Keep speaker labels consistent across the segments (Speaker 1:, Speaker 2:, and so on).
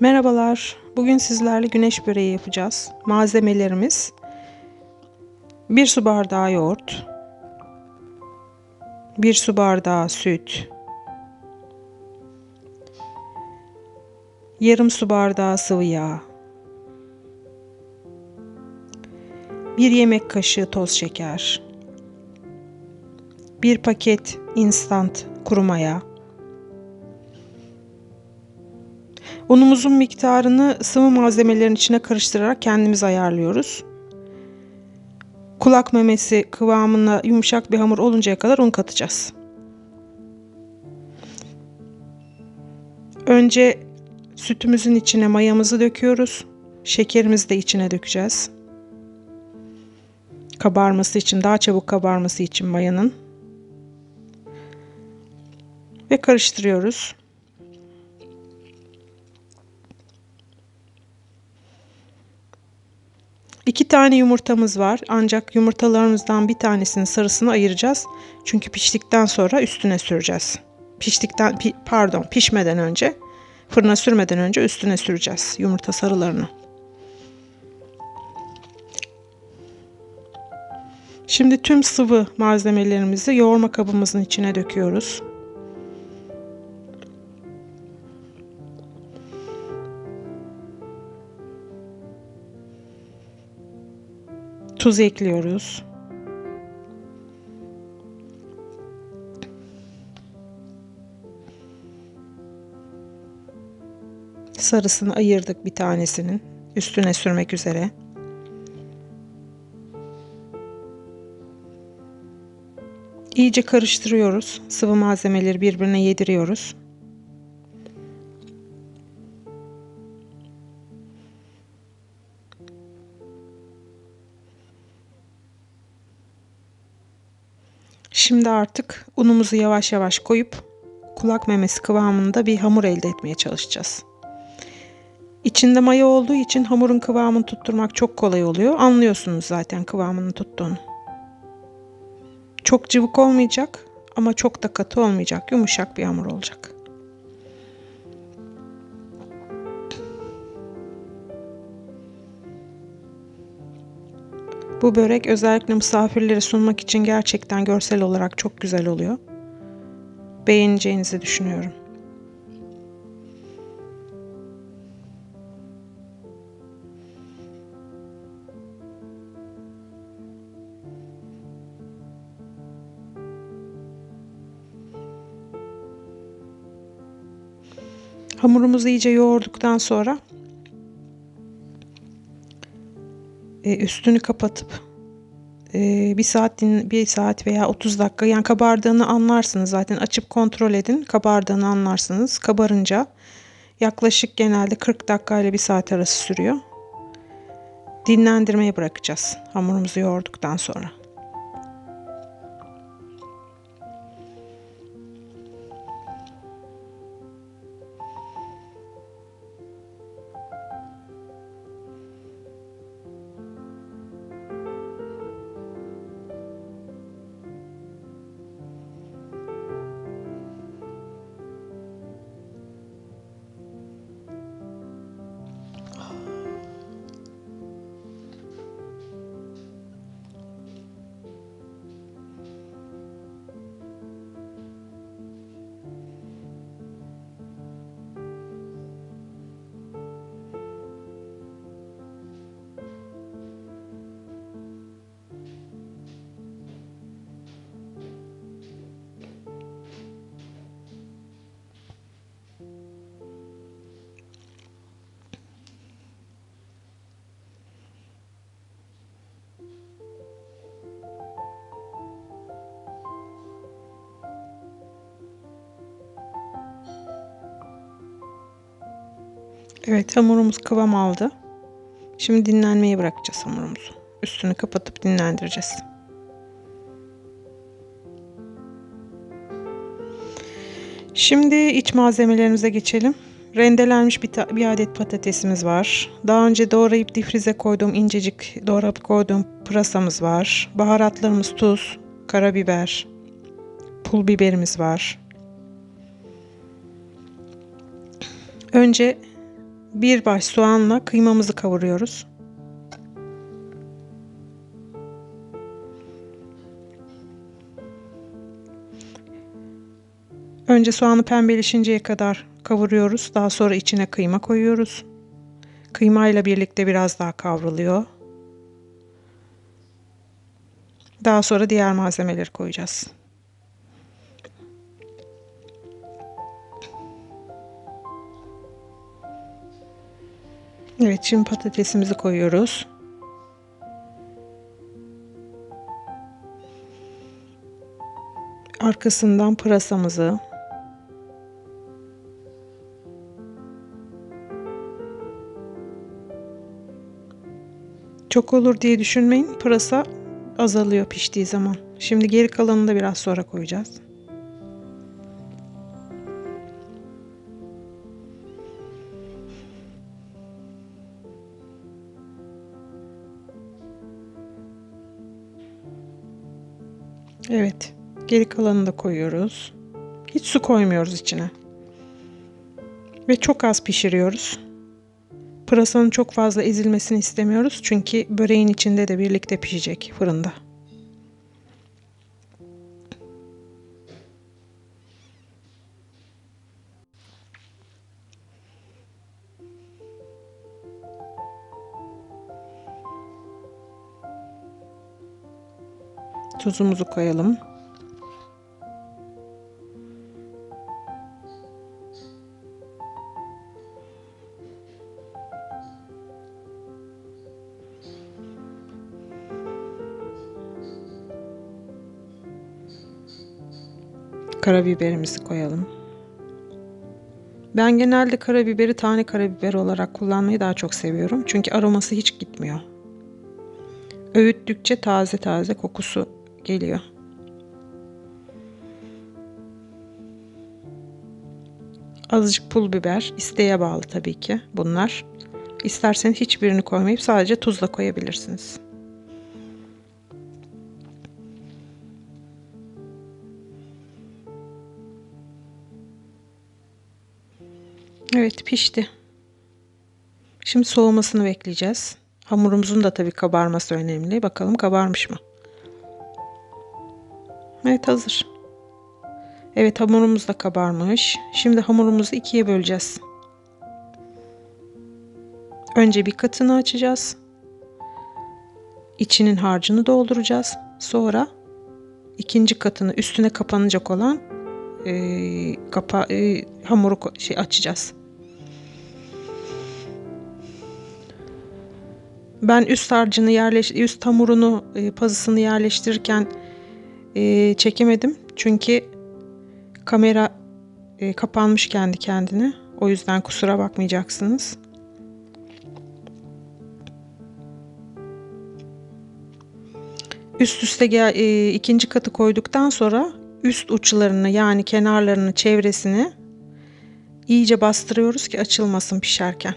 Speaker 1: Merhabalar. Bugün sizlerle güneş böreği yapacağız. Malzemelerimiz 1 su bardağı yoğurt, 1 su bardağı süt, yarım su bardağı sıvı yağ, 1 yemek kaşığı toz şeker, 1 paket instant kuru maya, Unumuzun miktarını sıvı malzemelerin içine karıştırarak kendimiz ayarlıyoruz. Kulak memesi kıvamına yumuşak bir hamur oluncaya kadar un katacağız. Önce sütümüzün içine mayamızı döküyoruz. Şekerimizi de içine dökeceğiz. Kabarması için, daha çabuk kabarması için mayanın. Ve karıştırıyoruz. İki tane yumurtamız var ancak yumurtalarımızdan bir tanesinin sarısını ayıracağız. Çünkü piştikten sonra üstüne süreceğiz. Piştikten pi, pardon pişmeden önce fırına sürmeden önce üstüne süreceğiz yumurta sarılarını. Şimdi tüm sıvı malzemelerimizi yoğurma kabımızın içine döküyoruz. Tuz ekliyoruz. Sarısını ayırdık bir tanesinin üstüne sürmek üzere. İyice karıştırıyoruz. Sıvı malzemeleri birbirine yediriyoruz. Artık unumuzu yavaş yavaş koyup kulak memesi kıvamında bir hamur elde etmeye çalışacağız. İçinde maya olduğu için hamurun kıvamını tutturmak çok kolay oluyor. Anlıyorsunuz zaten kıvamını tuttuğunu. Çok cıvık olmayacak ama çok da katı olmayacak. Yumuşak bir hamur olacak. Bu börek özellikle misafirlere sunmak için gerçekten görsel olarak çok güzel oluyor. Beğeneceğinizi düşünüyorum. Hamurumuzu iyice yoğurduktan sonra e, üstünü kapatıp e, bir saat bir saat veya 30 dakika yani kabardığını anlarsınız zaten. Açıp kontrol edin kabardığını anlarsınız. Kabarınca yaklaşık genelde 40 dakika ile bir saat arası sürüyor. Dinlendirmeye bırakacağız hamurumuzu yoğurduktan sonra. Evet hamurumuz kıvam aldı. Şimdi dinlenmeye bırakacağız hamurumuzu. Üstünü kapatıp dinlendireceğiz. Şimdi iç malzemelerimize geçelim. Rendelenmiş bir, bir adet patatesimiz var. Daha önce doğrayıp difrize koyduğum incecik doğrayıp koyduğum pırasamız var. Baharatlarımız tuz, karabiber, pul biberimiz var. Önce bir baş soğanla kıymamızı kavuruyoruz. Önce soğanı pembeleşinceye kadar kavuruyoruz. Daha sonra içine kıyma koyuyoruz. Kıymayla birlikte biraz daha kavruluyor. Daha sonra diğer malzemeleri koyacağız. Evet şimdi patatesimizi koyuyoruz. Arkasından pırasamızı. Çok olur diye düşünmeyin. Pırasa azalıyor piştiği zaman. Şimdi geri kalanını da biraz sonra koyacağız. Evet. Geri kalanını da koyuyoruz. Hiç su koymuyoruz içine. Ve çok az pişiriyoruz. Pırasanın çok fazla ezilmesini istemiyoruz. Çünkü böreğin içinde de birlikte pişecek fırında. Tuzumuzu koyalım. Karabiberimizi koyalım. Ben genelde karabiberi tane karabiber olarak kullanmayı daha çok seviyorum. Çünkü aroması hiç gitmiyor. Öğüttükçe taze taze kokusu geliyor. Azıcık pul biber, isteğe bağlı tabii ki bunlar. İsterseniz hiçbirini koymayıp sadece tuzla koyabilirsiniz. Evet pişti. Şimdi soğumasını bekleyeceğiz. Hamurumuzun da tabii kabarması önemli. Bakalım kabarmış mı? Evet hazır. Evet hamurumuz da kabarmış. Şimdi hamurumuzu ikiye böleceğiz. Önce bir katını açacağız. İçinin harcını dolduracağız. Sonra ikinci katını üstüne kapanacak olan e, kapa e, hamuru şey açacağız. Ben üst harcını yerleş üst hamurunu e, pazısını yerleştirirken e, çekemedim. Çünkü kamera e, kapanmış kendi kendine. O yüzden kusura bakmayacaksınız. Üst üste gel, e, ikinci katı koyduktan sonra üst uçlarını yani kenarlarını çevresini iyice bastırıyoruz ki açılmasın pişerken.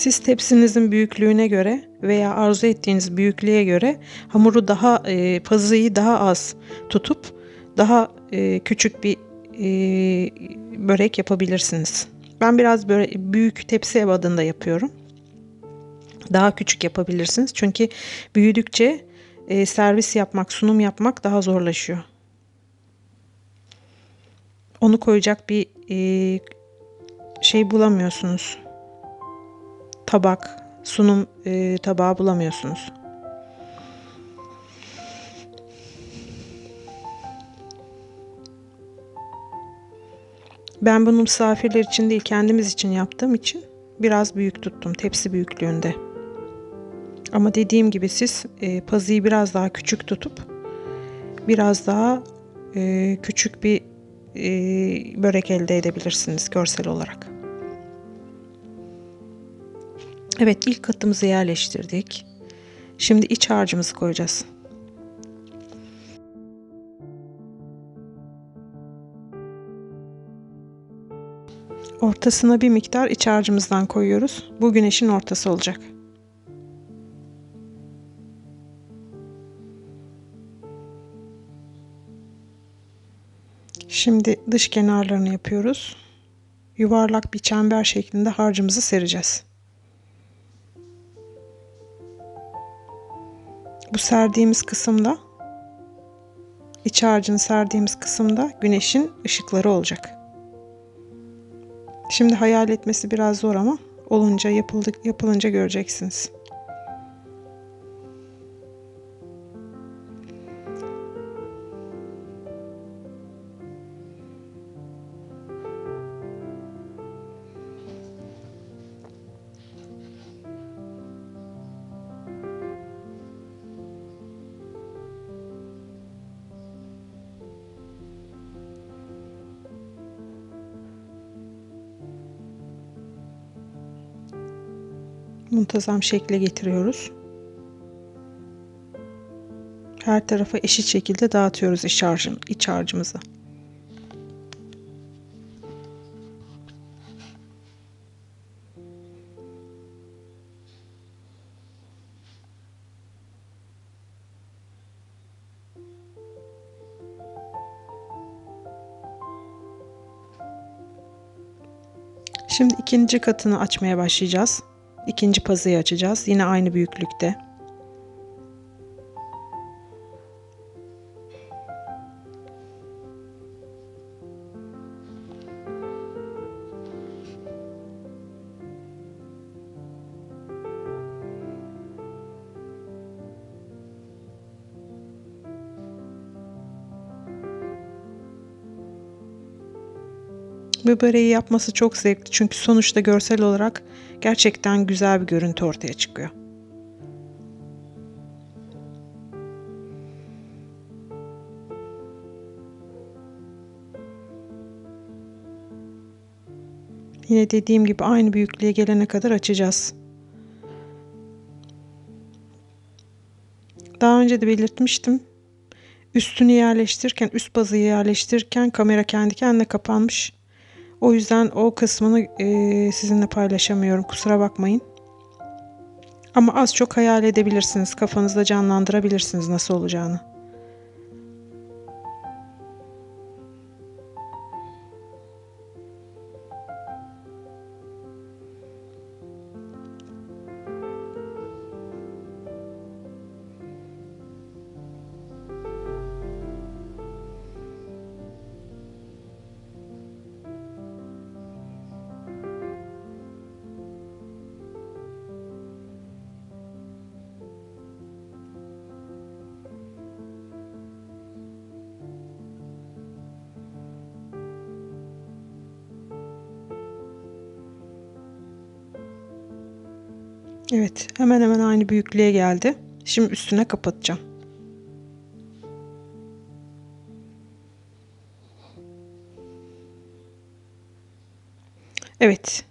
Speaker 1: Siz tepsinizin büyüklüğüne göre veya arzu ettiğiniz büyüklüğe göre hamuru daha e, daha az tutup daha e, küçük bir e, börek yapabilirsiniz. Ben biraz böyle büyük tepsi ev adında yapıyorum. Daha küçük yapabilirsiniz. Çünkü büyüdükçe e, servis yapmak, sunum yapmak daha zorlaşıyor. Onu koyacak bir şey bulamıyorsunuz tabak, sunum e, tabağı bulamıyorsunuz. Ben bunu misafirler için değil kendimiz için yaptığım için biraz büyük tuttum. Tepsi büyüklüğünde. Ama dediğim gibi siz e, pazıyı biraz daha küçük tutup biraz daha e, küçük bir e, börek elde edebilirsiniz görsel olarak. Evet ilk katımızı yerleştirdik. Şimdi iç harcımızı koyacağız. Ortasına bir miktar iç harcımızdan koyuyoruz. Bu güneşin ortası olacak. Şimdi dış kenarlarını yapıyoruz. Yuvarlak bir çember şeklinde harcımızı sereceğiz. Bu serdiğimiz kısımda iç harcını serdiğimiz kısımda güneşin ışıkları olacak. Şimdi hayal etmesi biraz zor ama olunca yapıldı, yapılınca göreceksiniz. Muntazam şekle getiriyoruz. Her tarafa eşit şekilde dağıtıyoruz iç, harcım, iç harcımızı. Şimdi ikinci katını açmaya başlayacağız. İkinci pazıyı açacağız. Yine aynı büyüklükte. Bu böreği yapması çok zevkli çünkü sonuçta görsel olarak gerçekten güzel bir görüntü ortaya çıkıyor. Yine dediğim gibi aynı büyüklüğe gelene kadar açacağız. Daha önce de belirtmiştim. Üstünü yerleştirirken, üst bazıyı yerleştirirken kamera kendi kendine kapanmış. O yüzden o kısmını e, sizinle paylaşamıyorum. Kusura bakmayın. Ama az çok hayal edebilirsiniz. Kafanızda canlandırabilirsiniz nasıl olacağını. Evet, hemen hemen aynı büyüklüğe geldi. Şimdi üstüne kapatacağım. Evet.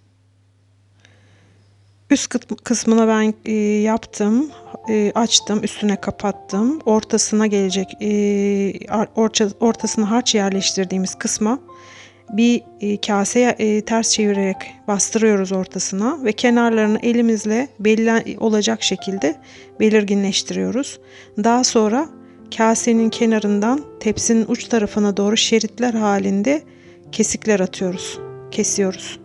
Speaker 1: Üst kısmına ben e, yaptım, e, açtım, üstüne kapattım. Ortasına gelecek, e, orta, ortasına harç yerleştirdiğimiz kısma bir e, kaseye e, ters çevirerek bastırıyoruz ortasına ve kenarlarını elimizle belli olacak şekilde belirginleştiriyoruz. Daha sonra kasenin kenarından tepsinin uç tarafına doğru şeritler halinde kesikler atıyoruz, kesiyoruz.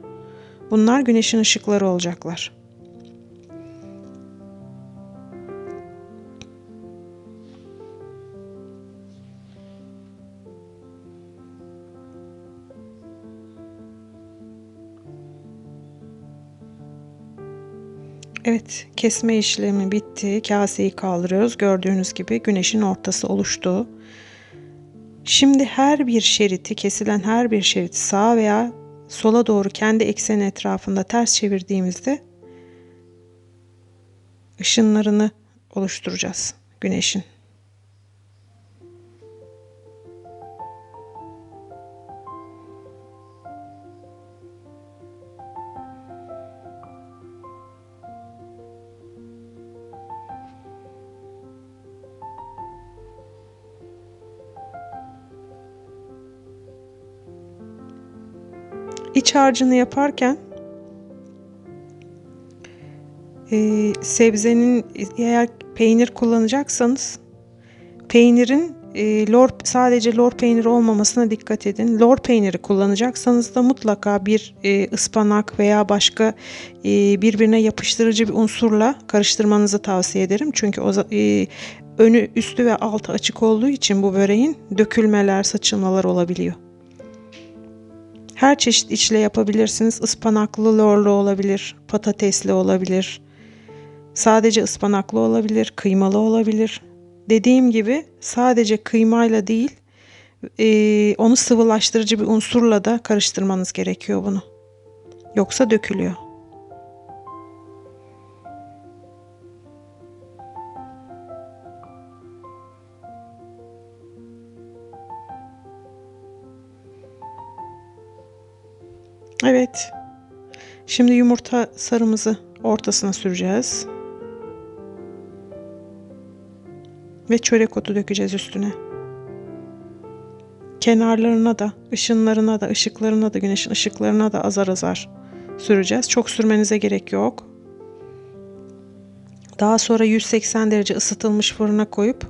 Speaker 1: Bunlar güneşin ışıkları olacaklar. Evet, kesme işlemi bitti. Kaseyi kaldırıyoruz. Gördüğünüz gibi güneşin ortası oluştu. Şimdi her bir şeriti, kesilen her bir şeriti sağa veya sola doğru kendi ekseni etrafında ters çevirdiğimizde ışınlarını oluşturacağız güneşin. İç harcını yaparken e, sebzenin eğer peynir kullanacaksanız peynirin e, lor sadece lor peyniri olmamasına dikkat edin. Lor peyniri kullanacaksanız da mutlaka bir e, ıspanak veya başka e, birbirine yapıştırıcı bir unsurla karıştırmanızı tavsiye ederim. Çünkü o e, önü üstü ve altı açık olduğu için bu böreğin dökülmeler, saçılmalar olabiliyor. Her çeşit içle yapabilirsiniz. Ispanaklı lorlu olabilir, patatesli olabilir. Sadece ıspanaklı olabilir, kıymalı olabilir. Dediğim gibi sadece kıymayla değil, eee, onu sıvılaştırıcı bir unsurla da karıştırmanız gerekiyor bunu. Yoksa dökülüyor. Evet. Şimdi yumurta sarımızı ortasına süreceğiz. Ve çörek otu dökeceğiz üstüne. Kenarlarına da, ışınlarına da, ışıklarına da, güneşin ışıklarına da azar azar süreceğiz. Çok sürmenize gerek yok. Daha sonra 180 derece ısıtılmış fırına koyup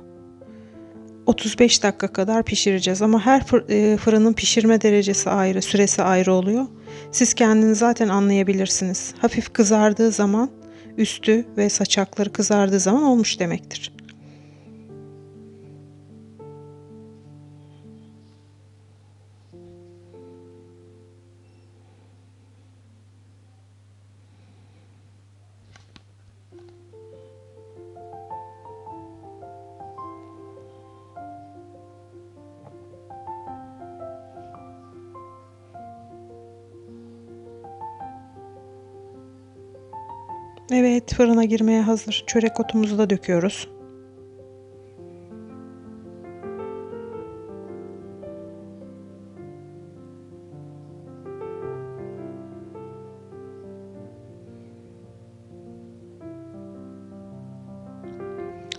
Speaker 1: 35 dakika kadar pişireceğiz. Ama her e, fırının pişirme derecesi ayrı, süresi ayrı oluyor. Siz kendiniz zaten anlayabilirsiniz. Hafif kızardığı zaman üstü ve saçakları kızardığı zaman olmuş demektir. Fırına girmeye hazır. Çörek otumuzu da döküyoruz.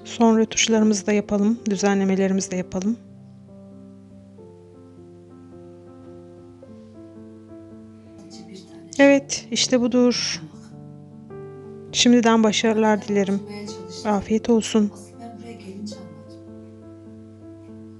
Speaker 1: Son rötuşlarımızı da yapalım. Düzenlemelerimizi de yapalım. Evet, işte budur. Şimdiden başarılar dilerim. Afiyet olsun.